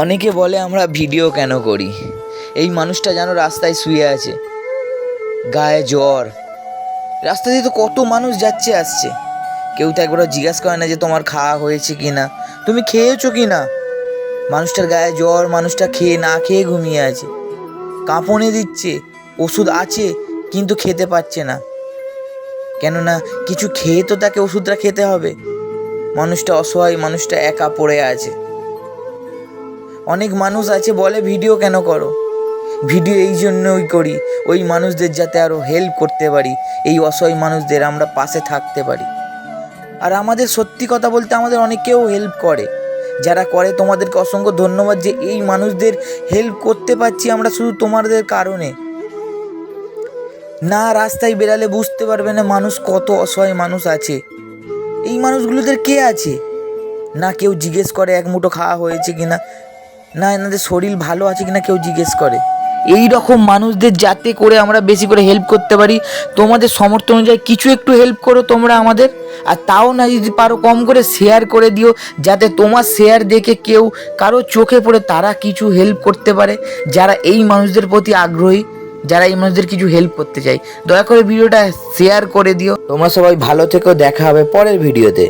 অনেকে বলে আমরা ভিডিও কেন করি? এই মানুষটা যেন রাস্তায় শুয়ে আছে। গায়ে জ্বর। রাস্তা দিয়ে তো কত মানুষ যাচ্ছে আসছে। কেউ তো একবারও জিজ্ঞাসা করে না যে তোমার খাওয়া হয়েছে কি না তুমি খেয়েছো কি না মানুষটার গায়ে জ্বর, মানুষটা খেয়ে না খেয়ে ঘুমিয়ে আছে। কাঁপনে দিচ্ছে, ওষুধ আছে, কিন্তু খেতে পারছে না। কেননা কিছু খেয়ে তো তাকে ওষুধটা খেতে হবে। মানুষটা অসহায়, মানুষটা একা পড়ে আছে। অনেক মানুষ আছে, বলে ভিডিও কেন করো? ভিডিও এই জন্যই করি, ওই মানুষদের যাতে আরও হেল্প করতে পারি, এই অসহায় মানুষদের আমরা পাশে থাকতে পারি। আর আমাদের সত্যি কথা বলতে আমাদের অনেকেও হেল্প করে। যারা করে, তোমাদেরকে অসংখ্য ধন্যবাদ যে এই মানুষদের হেল্প করতে পারছি আমরা শুধু তোমাদের কারণে। না, রাস্তায় বেরালে বুঝতে পারবে না মানুষ কত অসহায় মানুষ আছে। এই মানুষগুলোদের কে আছে? না কেউ জিজ্ঞেস করে, এক মুঠো খাওয়া হয়েছে কিনা? না, এনাদের শরীর ভালো আছে কিনা কেউ জিজ্ঞেস করে। এই রকম মানুষদের যাতে করে আমরা বেশি করে হেল্প করতে পারি, তোমাদের সমর্থ অনুযায়ী কিছু একটু হেল্প করো তোমরা আমাদের। আর তাও না যদি পারো কম করে শেয়ার করে দিও, যাতে তোমার শেয়ার দেখে কেউ কারও চোখে পড়ে তারা কিছু হেল্প করতে পারে, যারা এই মানুষদের প্রতি আগ্রহী, যারা এই মানুষদের কিছু হেল্প করতে চাই দয়া করে ভিডিওটা শেয়ার করে দিও। তোমরা সবাই ভালো থেকেও দেখা হবে পরের ভিডিওতে।